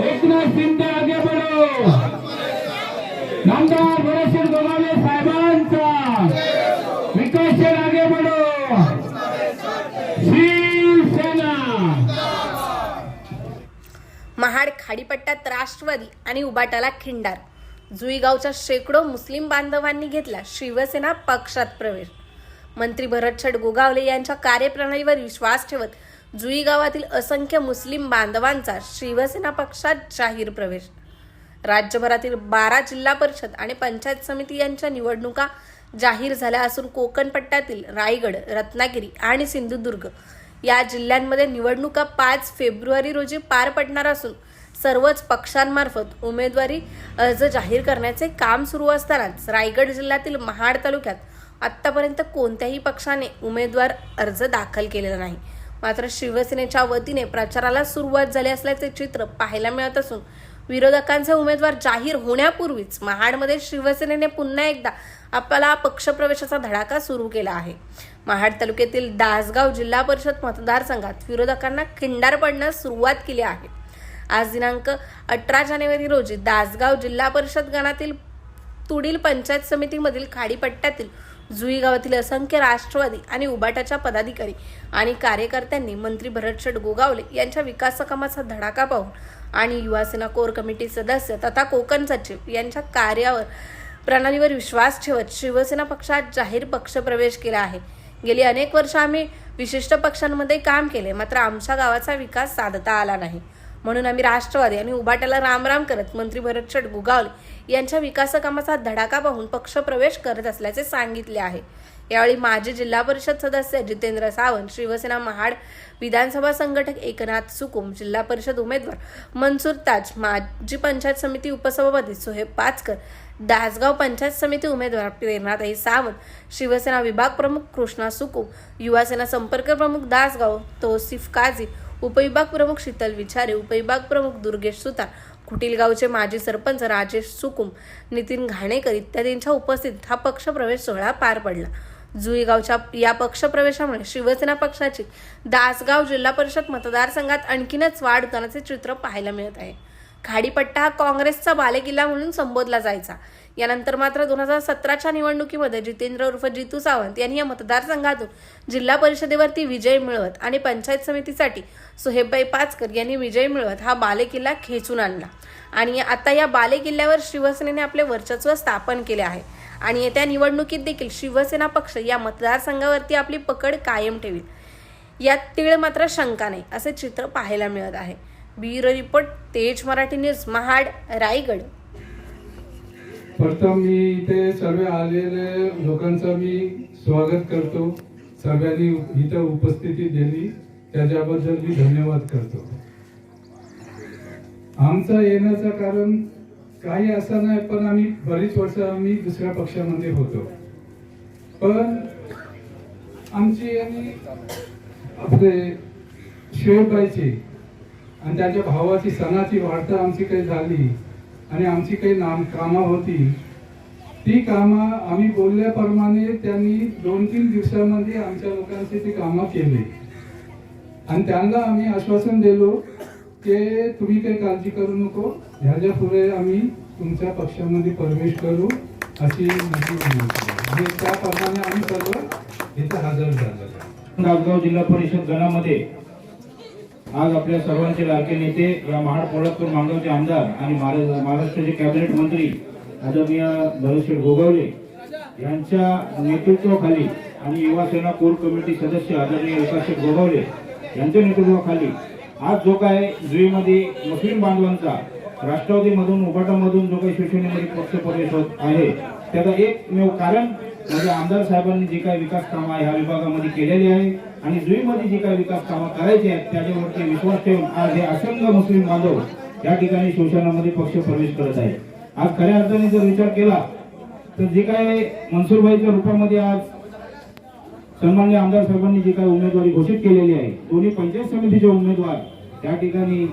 सिंध आगे बढ़ो। नामदार भरतसिंग गोगावले साहेबांचा। विकासशील आगे बढ़ो। शिवसेना। महाड खाडीपट्ट्यात राष्ट्रवादी आणि उबाटाला खिंडार. जुईगावच्या शेकडो मुस्लिम बांधवांनी घेतला शिवसेना पक्षात प्रवेश. मंत्री भरतछट गोगावले यांच्या कार्यप्रणालीवर विश्वास ठेवत जुई गावातील असंख्य मुस्लिम बांधवांचा शिवसेना पक्षात जाहीर प्रवेश. राज्यभरातील बारा जिल्हा परिषद आणि पंचायत समिती यांच्या निवडणुका जाहीर झाल्या असून कोकण पट्ट्यातील रायगड रत्नागिरी आणि सिंधुदुर्ग या जिल्ह्यांमध्ये निवडणुका पाच फेब्रुवारी रोजी पार पडणार असून सर्वच पक्षांमार्फत उमेदवारी अर्ज जाहीर करण्याचे काम सुरू असतानाच रायगड जिल्ह्यातील महाड तालुक्यात आत्तापर्यंत कोणत्याही पक्षाने उमेदवार अर्ज दाखल केलेला नाही. मात्र शिवसेनेच्या वतीने प्रचाराला सुरुवात झाली असल्याचे चित्र पाहायला मिळत असून विरोधकांचे उमेदवार जाहीर होण्यापूर्वीच महाडमध्ये शिवसेनेने पुन्हा एकदा आपला पक्षप्रवेशाचा धडाका सुरू केला आहे. महाड तालुक्यातील दासगाव जिल्हा परिषद मतदारसंघात विरोधकांना खिंडार पडण्यास सुरुवात केली आहे. आज दिनांक अठरा जानेवारी रोजी दासगाव जिल्हा परिषद गणातील तुडील पंचायत समितीमधील खाडीपट्ट्यातील जुई गावातील असंख्य राष्ट्रवादी आणि उबाटाच्या पदाधिकारी आणि कार्यकर्त्यांनी मंत्री भरतशेठ गोगावले यांच्या विकासकामाचा धडाका पाहून आणि युवासेना कोर कमिटी सदस्य तथा कोकण सचिव यांच्या कार्यावर प्रणालीवर विश्वास ठेवत शिवसेना पक्षात जाहीर पक्षप्रवेश केला आहे. गेली अनेक वर्ष आम्ही विशिष्ट पक्षांमध्ये काम केले मात्र आमच्या गावाचा विकास साधता आला नाही. म्हणून आम्ही राष्ट्रवादी आणि उभाट्याला रामराम करत मंत्री भरत शेट गुगावले यांच्या विकासकामाचा धडाका पाहून पक्षप्रवेश करत असल्याचे सांगितले आहे. यावेळी माजी जिल्हा परिषद सदस्य जितेंद्र सावंत शिवसेना महाड विधानसभा संघटक एकनाथ सुकुम जिल्हा परिषद उमेदवार मनसूर ताज माजी पंचायत समिती उपसभापती सोहेब पाचकर दासगाव पंचायत समिती उमेदवार प्रेरणाताई सावंत शिवसेना विभाग प्रमुख कृष्णा सुकुम युवासेना संपर्क प्रमुख दासगाव तोसिफ काझी उपविभाग प्रमुख शीतल विचारे उपविभाग प्रमुख दुर्गेश सुतार कुटीलगावचे माजी सरपंच राजेश सुकुम नितीन घाणेकर इत्यादींच्या उपस्थितीत हा पक्षप्रवेश सोहळा पार पडला. जुईगावच्या या पक्षप्रवेशामुळे शिवसेना पक्षाची दासगाव जिल्हा परिषद मतदारसंघात आणखीनच वाढ होतानाचे चित्र पाहायला मिळत आहे. खाडीपट्टा हा काँग्रेसचा बालेकिल्ला म्हणून संबोधला जायचा. यानंतर मात्र दोन हजार सतराच्या निवडणुकीमध्ये जितेंद्र उर्फ जितू सावंत यांनी या मतदारसंघातून जिल्हा परिषदेवरती विजय मिळवत आणि पंचायत समितीसाठी सुहेबबाई पाचकर यांनी विजय मिळवत हा बालेकिल्ला खेचून आणला. आणि आता या बालेकिल्ल्यावर शिवसेनेने आपले वर्चस्व स्थापन केले आहे. आणि येत्या निवडणुकीत देखील शिवसेना पक्ष या मतदारसंघावरती आपली पकड कायम ठेवी यात तीळ मात्र शंका नाही असे चित्र पाहायला मिळत आहे. ब्युरो रिपोर्ट तेज मराठी न्यूज महाड रायगड. प्रथम मी इथे सर्व आलेले लोकांचं मी स्वागत करतो. सर्वांनी इथं उपस्थिती दिली. त्याच्याबद्दल मी धन्यवाद करतो. आमचं येण्याचं कारण काही असं नाही पण आम्ही बरीच वर्ष आम्ही दुसऱ्या पक्षामध्ये होतो. पण आमची आणि आपले शिवबाईची आणि त्याच्या भावाची सणाची वार्ता आमची काही झाली. आणि आमची काही नाम कामं होती. ती कामं आम्ही बोलल्याप्रमाणे त्यांनी दोन तीन दिवसामध्ये आमच्या लोकांची ती कामं केली. आणि त्यांना आम्ही आश्वासन दिलो की तुम्ही काही काळजी करू नको ह्याच्या पुढे आम्ही तुमच्या पक्षामध्ये प्रवेश करू अशी आणि त्याप्रमाणे आम्ही सर्व इथं हजर झालो. नागगाव जिल्हा परिषद गणामध्ये आज आपल्या सर्वांचे लाडके नेते या महाड पोळतपूर मांगवचे आमदार आणि महाराष्ट्राचे कॅबिनेट मंत्री आदरणीय भरतशेठ गोगावले यांच्या नेतृत्वाखाली आणि युवासेना कोर कमिटी सदस्य आदरणीय विकासशेठ गोगावले यांच्या नेतृत्वाखाली आज जो काय जुईमध्ये मुस्लिम बांधवांचा राष्ट्रवादीमधून उभाटामधून जो काही शिवसेनेमध्ये पक्ष प्रवेश होत आहे त्याचा एकमेव कारण म्हणजे आमदार साहेबांनी जे काही विकास कामं ह्या विभागामध्ये केलेली आहे आणि जुईमध्ये जी काही विकास कामं करायची आहेत त्याच्यावरती विश्वास ठेवून आज हे असंख्य मुस्लिम बांधव या ठिकाणी शिवसेनामध्ये पक्ष प्रवेश करत आहे आज खऱ्या अर्थाने जर विचार केला तर जे काय मनसूरबाईच्या रूपामध्ये आज सन्मान्य आमदार साहेबांनी जी काही उमेदवारी घोषित केलेली आहे दोन्ही पंचायत समितीचे उमेदवार त्या ठिकाणी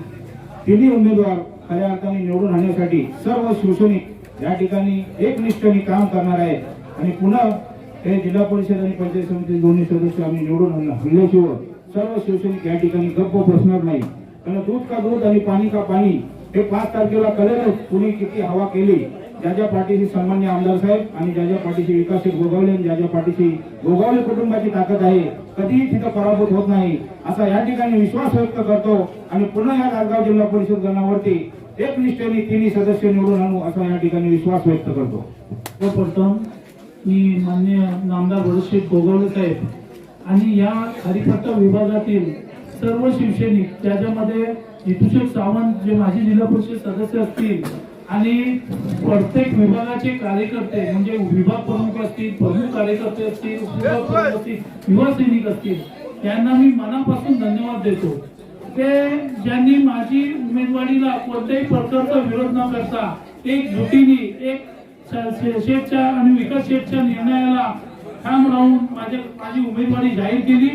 तिन्ही उमेदवार खऱ्या अर्थाने निवडून आणण्यासाठी सर्व शिवसैनिक या ठिकाणी एकनिष्ठेने काम करणार आहे आणि पुन्हा हे जिल्हा परिषद आणि पंचायत समिती दोन्ही सदस्य आम्ही निवडून आणणार. हल्ल्याशिवाय सर्व शिवसैनिक या ठिकाणी गप्प बसणार नाही. कारण दूध का दूध आणि पाणी का पाणी? हे पाच तारखेला कळेलच कुणी किती हवा केली. ज्या ज्या पाठीशी सन्मान्य आमदार साहेब आणि ज्या ज्या पाठीशी विकासित गोगावले आणि ज्या ज्या पाठीशी गोगावले कुटुंबाची ताकद आहे कधीही तिथं पराभूत होत नाही. असा या ठिकाणी विश्वास व्यक्त करतो आणि पुन्हा या गारगाव जिल्हा परिषद गणावरती एक निष्ठेने तिन्ही सदस्य निवडून आणू असा या ठिकाणी विश्वास व्यक्त करतो. सर्वप्रथम मी मान्य नामदार भरतशेठ गोगावले साहेब आणि या हरिपट्टा विभागातील सर्व शिवसैनिक त्याच्यामध्ये जितूशेठ सावंत जे माजी जिल्हा परिषद सदस्य असतील आणि प्रत्येक विभागाचे कार्यकर्ते म्हणजे विभाग प्रमुख असतील प्रमुख कार्यकर्ते असतील असतील युवा सैनिक असतील त्यांना मी मनापासून धन्यवाद देतो. ते ज्यांनी माझी उमेदवारीला कोणत्याही प्रकारचा विरोध न करता एक जुटीने एक शेठच्या आणि विकास शेठच्या निर्णयाला ठाम राहून माझ्या माझी उमेदवारी जाहीर केली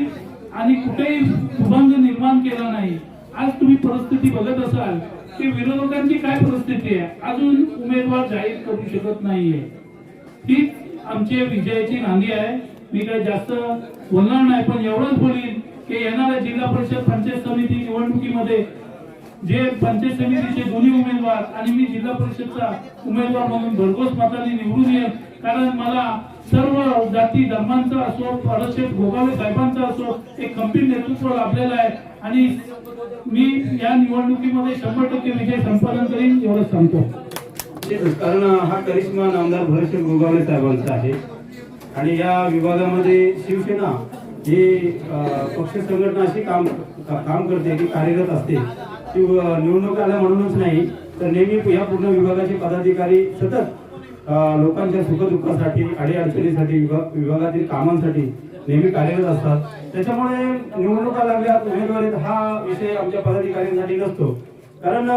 आणि कुठेही सुभंग निर्माण केला नाही. आज तुम्ही परिस्थिती बघत असाल की विरोधकांची काय परिस्थिती आहे? अजून उमेदवार जाहीर करू शकत नाहीये. हीच आमची विजयाची नांदी आहे. मी काय जास्त बोलणार नाही पण एवढंच बोलीन की येणाऱ्या जिल्हा परिषद पंचायत समिती निवडणुकीमध्ये जे पंचायत समितीचे दोन्ही उमेदवार आणि मी जिल्हा परिषदचा उमेदवार म्हणून भरघोस मताने निवडून येईल. कारण मला सर्व जाती धर्मांचा असो परतशेठ गोगावे साहेबांचा असो एक खंबीर नेतृत्व लाभलेलं आहे. आणि मी या निवडणुकीमध्ये शंभर टक्के विजय संपादन करीन एवढंच सांगतो. कारण हा करिश्मा नामदार भरतशेठ गोगावले साहेबांचा आहे. आणि या विभागामध्ये शिवसेना ही पक्ष संघटना अशी काम काम करते की कार्यरत असते. ती निवडणूक आल्या म्हणूनच नाही तर नेहमी या पूर्ण विभागाचे पदाधिकारी सतत लोकांच्या सुखदुःखासाठी अडीअडचणीसाठी विभाग विभागातील कामांसाठी नेहमी कार्यरत असतात. त्याच्यामुळे निवडणुका लागल्या उमेदवारीत हा विषय आमच्या पदाधिकाऱ्यांसाठी नसतो. कारण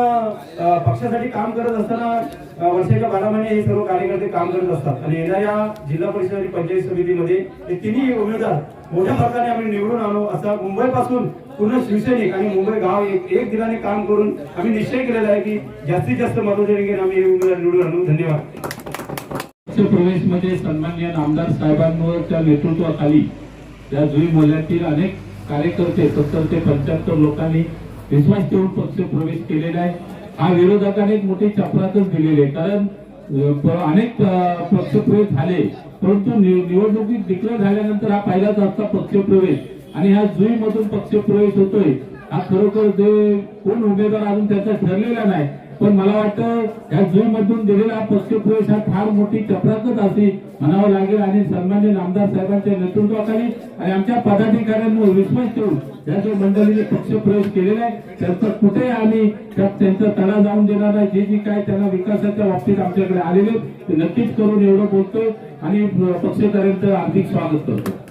पक्षासाठी काम करत असताना वर्षाच्या बारा महिने हे सर्व कार्यकर्ते काम करत असतात. आणि येणाऱ्या जिल्हा परिषद आणि पंचायत समितीमध्ये हे तिन्ही उमेदवार मोठ्या प्रकारे आम्ही निवडून आणू असा मुंबईपासून पूर्ण शिवसैनिक आणि मुंबई गाव एक एक दिलाने काम करून आम्ही निश्चय केलेला आहे की जास्तीत जास्त मदतीने आम्ही उमेदवार निवडून आणू. धन्यवाद. प्रवेशमध्ये सन्मान्य आमदार साहेबांच्या नेतृत्वाखाली या जुई मोल्यातील अनेक कार्यकर्ते सत्तर ते पंच्याहत्तर लोकांनी विश्वास ठेवून पक्ष प्रवेश केलेला आहे. हा विरोधकाने एक मोठी चपरातच दिलेली आहे. कारण अनेक पक्षप्रवेश झाले परंतु निवडणुकीत डिक्लेअर झाल्यानंतर हा पहिलाच असता पक्षप्रवेश आणि ह्या जुई मधून पक्ष प्रवेश होतोय. हा खरोखर जे कोण उमेदवार अजून त्याचा ठरलेला नाही. पण मला वाटतं या जुई मधून दिलेला पक्ष प्रवेश हा फार मोठी चपराकच अशी म्हणावं लागेल. आणि सन्मान्य आमदार साहेबांच्या नेतृत्वाखाली आणि आमच्या पदाधिकाऱ्यांवर विश्वास ठेवून या जो मंडळीने पक्षप्रवेश केलेला आहे त्यांचं कुठे आम्ही त्यात त्यांचा तडा जाऊन देणार नाही. जे जी काय त्यांना विकासाच्या बाबतीत आमच्याकडे आलेले ते नक्कीच करून एवढं बोलतोय. आणि पक्षकार्यांचं हार्दिक स्वागत करतो